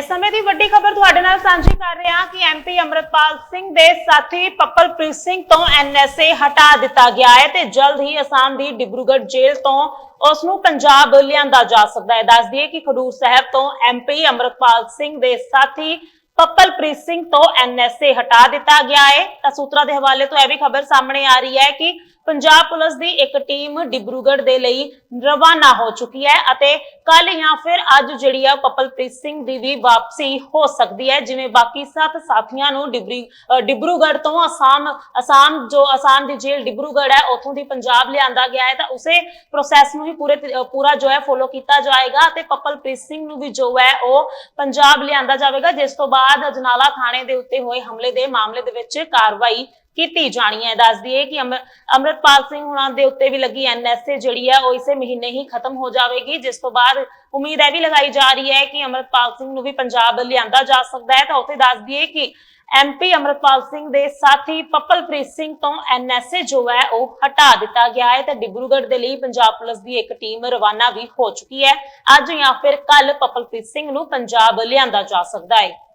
ਇਸ ਸਮੇਂ ਦੀ ਵੱਡੀ ਖਬਰ ਤੁਹਾਡੇ ਨਾਲ ਸਾਂਝੀ ਕਰ ਰਹੇ ਹਾਂ ਕਿ ਐਮਪੀ ਅਮਰਤਪਾਲ ਸਿੰਘ ਦੇ ਸਾਥੀ ਪੱਪਲਪ੍ਰੀਤ ਸਿੰਘ ਤੋਂ ਐਨਐਸਏ ਹਟਾ ਦਿੱਤਾ ਗਿਆ ਹੈ ਤੇ ਜਲਦ ਹੀ ਅਸਾਮ ਦੀ ਡਿਬਰੂਗੜ੍ਹ ਜੇਲ੍ਹ ਤੋਂ ਉਸ ਨੂੰ ਪੰਜਾਬ ਲਿਆਂਦਾ ਜਾ ਸਕਦਾ ਹੈ। ਦੱਸ ਦਈਏ ਕਿ ਖਡੂਰ ਸਾਹਿਬ ਤੋਂ ਐਮਪੀ ਅਮਰਤਪਾਲ ਸਿੰਘ ਦੇ ਸਾਥੀ ਪੱਪਲਪ੍ਰੀਤ ਸਿੰਘ ਤੋਂ ਐਨਐਸਏ ਹਟਾ ਦਿੱਤਾ ਗਿਆ ਹੈ। ਤਾਂ ਸੂਤਰਾਂ ਦੇ ਹਵਾਲੇ ਤੋਂ ਇਹ ਵੀ ਖਬਰ ਸਾਹਮਣੇ ਆ ਰਹੀ ਹੈ ਕਿ ਪੰਜਾਬ ਪੁਲਿਸ ਦੀ ਇੱਕ ਟੀਮ ਡਿਬਰੂਗੜ੍ਹ ਦੇ ਲਈ ਰਵਾਨਾ ਹੋ ਚੁੱਕੀ ਹੈ ਅਤੇ ਕੱਲ ਜਾਂ ਫਿਰ ਅੱਜ ਜਿਹੜੀ ਆ ਪਪਲਪ੍ਰੀਤ ਸਿੰਘ ਦੀ ਵੀ ਵਾਪਸੀ ਹੋ ਸਕਦੀ ਹੈ, ਜਿਵੇਂ ਬਾਕੀ ਸੱਤ ਸਾਥੀਆਂ ਨੂੰ ਡਿਬਰੂਗੜ੍ਹ ਤੋਂ ਅਸਾਮ ਅਸਾਮ ਜੋ ਅਸਾਮ ਦੀ ਜੇਲ੍ਹ ਡਿਬਰੂਗੜ੍ਹ ਹੈ, ਉੱਥੋਂ ਦੀ ਪੰਜਾਬ ਲਿਆਂਦਾ ਗਿਆ ਹੈ, ਤਾਂ ਉਸੇ ਪ੍ਰੋਸੈਸ ਨੂੰ ਹੀ ਪੂਰੇ ਪੂਰਾ ਜੋ ਹੈ ਫੋਲੋ ਕੀਤਾ ਜਾਏਗਾ ਤੇ ਕਪਲਪ੍ਰੀਤ ਸਿੰਘ ਨੂੰ ਵੀ ਜੋ ਹੈ ਉਹ ਪੰਜਾਬ ਲਿਆਂਦਾ ਜਾਵੇਗਾ, ਜਿਸ ਤੋਂ ਬਾਅਦ ਅਜਨਾਲਾ ਥਾਣੇ ਦੇ ਉੱਤੇ ਹੋਏ ਹਮਲੇ ਦੇ ਮਾਮਲੇ ਦੇ ਵਿੱਚ ਕਾਰਵਾਈ ਕੀਤੀ ਜਾਣੀ ਹੈ, ਦੱਸ ਦਈਏ ਕਿ ਅਮਰ- ਸਿੰਘ ਹੁਣਾਂ ਦੇ ਉੱਤੇ ਵੀ ਲੱਗੀ ਐਨਐਸਏ ਜਿਹੜੀ ਹੈ, ਉਹ ਇਸੇ ਮਹੀਨੇ ਹੀ ਖਤਮ ਹੋ ਜਾਵੇਗੀ, ਜਿਸ ਤੋਂ ਬਾਅਦ ਉਮੀਦ ਹੈ ਵੀ ਲਗਾਈ ਜਾ ਰਹੀ ਹੈ ਕਿ ਅੰਮ੍ਰਿਤਪਾਲ ਸਿੰਘ ਨੂੰ ਵੀ ਪੰਜਾਬ ਲਿਆਂਦਾ ਜਾ ਸਕਦਾ ਹੈ। ਤਾਂ ਉੱਥੇ ਦੱਸ ਦਈਏ ਕਿ ਐਮਪੀ ਅੰਮ੍ਰਿਤਪਾਲ ਸਿੰਘ ਦੇ ਸਾਥੀ ਪੱਪਲਪ੍ਰੀਤ ਸਿੰਘ ਤੋਂ ਐਨਐਸਏ ਜੋ ਹੈ, ਉਹ ਹਟਾ ਦਿੱਤਾ ਗਿਆ ਹੈ ਤੇ ਡਿਬਰੂਗੜ੍ਹ ਦੇ ਲਈ ਪੰਜਾਬ ਪੁਲਿਸ ਦੀ ਇੱਕ ਟੀਮ ਰਵਾਨਾ ਵੀ ਹੋ ਚੁੱਕੀ ਹੈ। ਅੱਜ ਜਾਂ ਫਿਰ ਕੱਲ ਪੱਪਲਪ੍ਰੀਤ ਸਿੰਘ ਨੂੰ ਪੰਜਾਬ ਲਿਆਂਦਾ ਜਾ ਸਕਦਾ ਹੈ।